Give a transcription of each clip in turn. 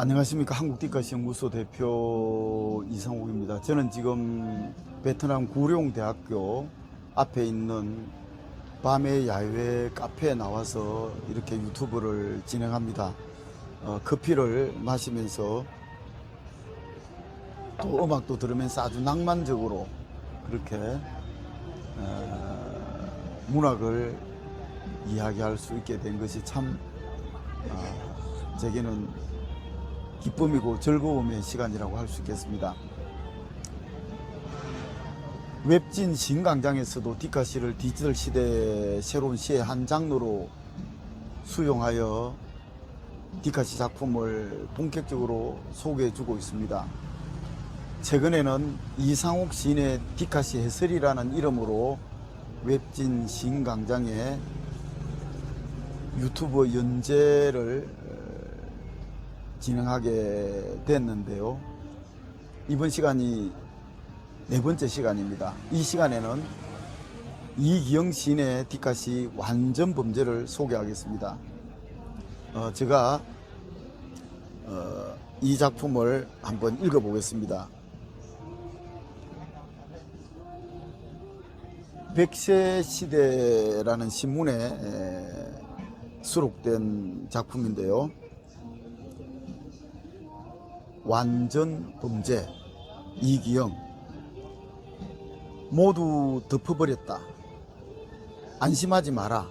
안녕하십니까 한국디카시 연구소 대표 이상욱입니다. 저는 지금 베트남 구룡대학교 앞에 있는 밤의 야외 카페에 나와서 이렇게 유튜브를 진행합니다. 어, 커피를 마시면서 또 음악도 들으면서 아주 낭만적으로 그렇게 어, 문학을 이야기할 수 있게 된 것이 참 어, 제게는 기쁨이고 즐거움의 시간이라고 할 수 있겠습니다. 웹진 신강장에서도 디카시를 디지털 시대의 새로운 시의 한 장르로 수용하여 디카시 작품을 본격적으로 소개해 주고 있습니다. 최근에는 이상욱 시인의 디카시 해설이라는 이름으로 웹진 신강장에 유튜브 연재를 진행하게 됐는데요. 이번 시간이 네 번째 시간입니다. 이 시간에는 이기영 시인의 디카시 완전 범죄를 소개하겠습니다. 어, 제가 어, 이 작품을 한번 읽어보겠습니다. 백세 시대라는 신문에 에, 수록된 작품인데요. 완전 범죄 이기영 모두 덮어버렸다. 안심하지 마라.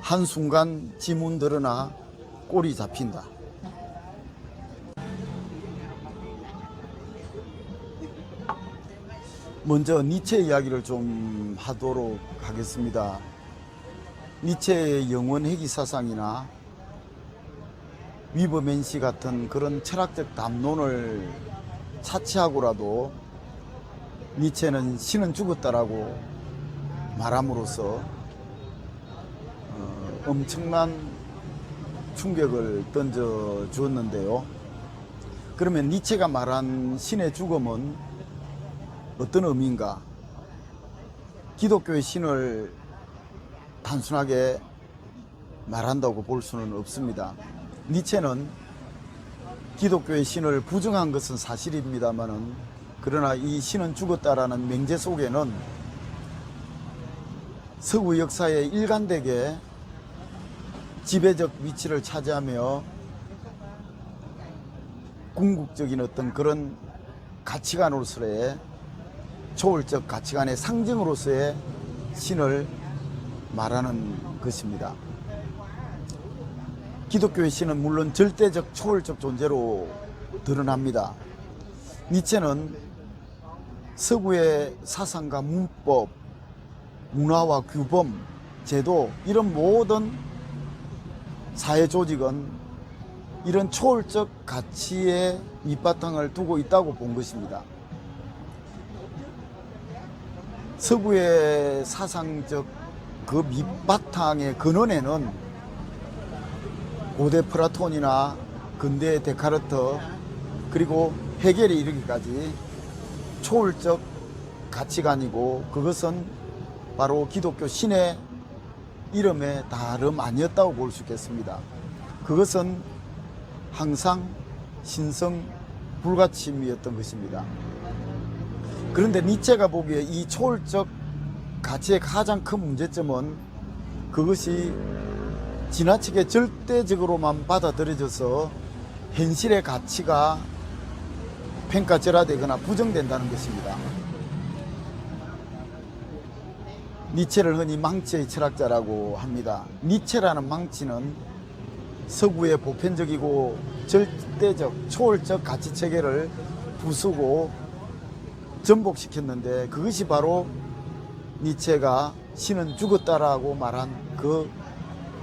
한순간 지문 드러나 꼬리 잡힌다. 먼저 니체 이야기를 좀 하도록 하겠습니다. 니체의 영원 회귀 사상이나 위버맨시 같은 그런 철학적 담론을 차치하고라도 니체는 신은 죽었다라고 말함으로써 어, 엄청난 충격을 던져 주었는데요. 그러면 니체가 말한 신의 죽음은 어떤 의미인가? 기독교의 신을 단순하게 말한다고 볼 수는 없습니다. 니체는 기독교의 신을 부정한 것은 사실입니다만은 그러나 이 신은 죽었다라는 맹제 속에는 서구 역사에 일관되게 지배적 위치를 차지하며 궁극적인 어떤 그런 가치관으로서의 초월적 가치관의 상징으로서의 신을 말하는 것입니다. 기독교의 신은 물론 절대적 초월적 존재로 드러납니다. 니체는 서구의 사상과 문법, 문화와 규범, 제도 이런 모든 사회 조직은 이런 초월적 가치의 밑바탕을 두고 있다고 본 것입니다. 서구의 사상적 그 밑바탕의 근원에는 고대 플라톤이나 근대 데카르트 그리고 해결에 이르기까지 초월적 가치관이고 그것은 바로 기독교 신의 이름의 다름 아니었다고 볼 수 있겠습니다. 그것은 항상 신성 불가침이었던 것입니다. 그런데 니체가 보기에 이 초월적 가치의 가장 큰 문제점은 그것이 지나치게 절대적으로만 받아들여져서 현실의 가치가 평가절하되거나 부정된다는 것입니다. 니체를 흔히 망치의 철학자라고 합니다. 니체라는 망치는 서구의 보편적이고 절대적 초월적 가치 체계를 부수고 전복시켰는데 그것이 바로 니체가 신은 죽었다라고 말한 그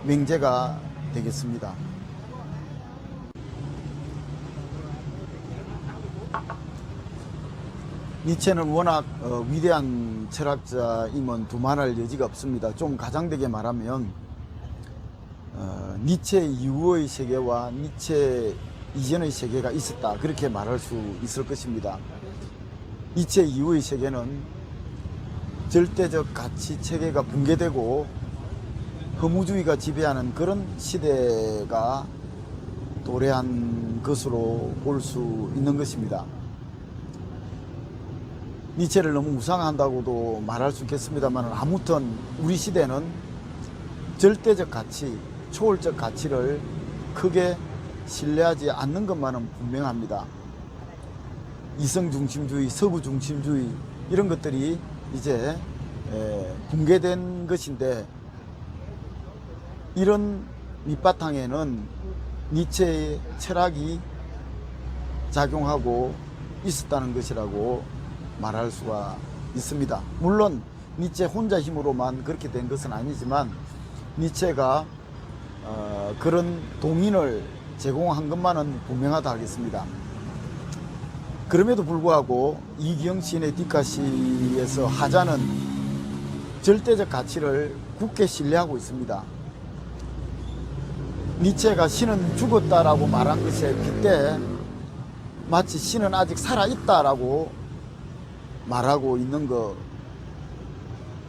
맹제가 되겠습니다. 니체는 워낙 어, 위대한 철학자임은 두말할 여지가 없습니다. 좀 가장되게 말하면 어, 니체 이후의 세계와 니체 이전의 세계가 있었다 그렇게 말할 수 있을 것입니다. 니체 이후의 세계는 절대적 가치 체계가 붕괴되고 허무주의가 지배하는 그런 시대가 도래한 것으로 볼 수 있는 것입니다. 니체를 너무 우상한다고도 말할 수 있겠습니다만 아무튼 우리 시대는 절대적 가치, 초월적 가치를 크게 신뢰하지 않는 것만은 분명합니다. 이성 중심주의, 서구 중심주의 이런 것들이 이제 에, 붕괴된 것인데 이런 밑바탕에는 니체의 철학이 작용하고 있었다는 것이라고 말할 수가 있습니다. 물론 니체 혼자 힘으로만 그렇게 된 것은 아니지만 니체가 어, 그런 동인을 제공한 것만은 분명하다 하겠습니다. 그럼에도 불구하고 이기영 시인의 뒷가시에서 하자는 절대적 가치를 굳게 신뢰하고 있습니다. 니체가 신은 죽었다라고 말한 것에 빗대 마치 신은 아직 살아있다라고 말하고 있는 것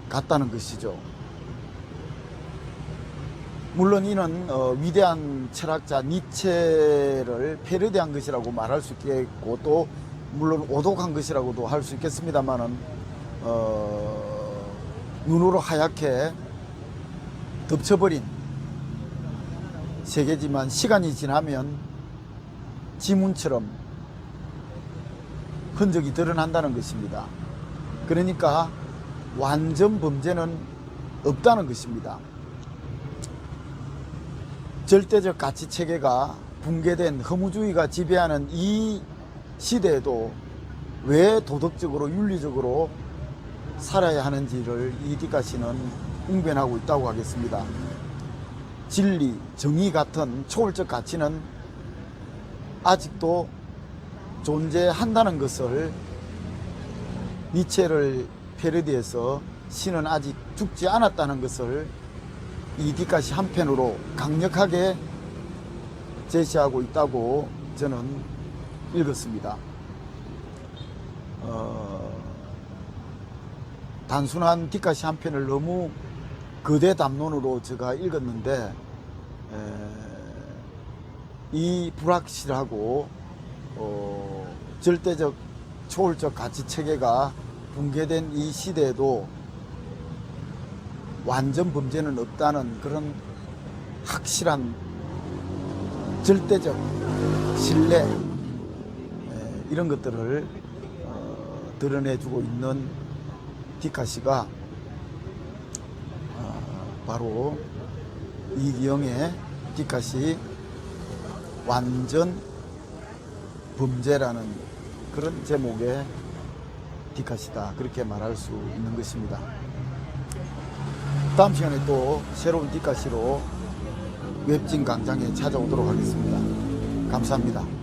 같다는 것이죠. 물론 이는 어, 위대한 철학자 니체를 패러디한 것이라고 말할 수 있겠고 또 물론 오독한 것이라고도 할 수 있겠습니다만은 어, 눈으로 하얗게 덮쳐버린 세계지만 시간이 지나면 지문처럼 흔적이 드러난다는 것입니다. 그러니까 완전 범죄는 없다는 것입니다. 절대적 가치 체계가 붕괴된 허무주의가 지배하는 이 시대에도 왜 도덕적으로 윤리적으로 살아야 하는지를 이디가 씨는 웅변하고 있다고 하겠습니다. 진리, 정의 같은 초월적 가치는 아직도 존재한다는 것을 니체를 패러디해서 신은 아직 죽지 않았다는 것을 이 뒷가시 한편으로 강력하게 제시하고 있다고 저는 읽었습니다. 어, 단순한 뒷가시 한 편을 너무 거대 담론으로 제가 읽었는데 에, 이 불확실하고 어, 절대적 초월적 가치 체계가 붕괴된 이 시대에도 완전 범죄는 없다는 그런 확실한 절대적 신뢰 에, 이런 것들을 어, 드러내주고 있는 디카시가 어, 바로 이기영의 디카시 완전 범죄라는 그런 제목의 디카시다 그렇게 말할 수 있는 것입니다. 다음 시간에 또 새로운 디카시로 웹진 강장에 찾아오도록 하겠습니다. 감사합니다.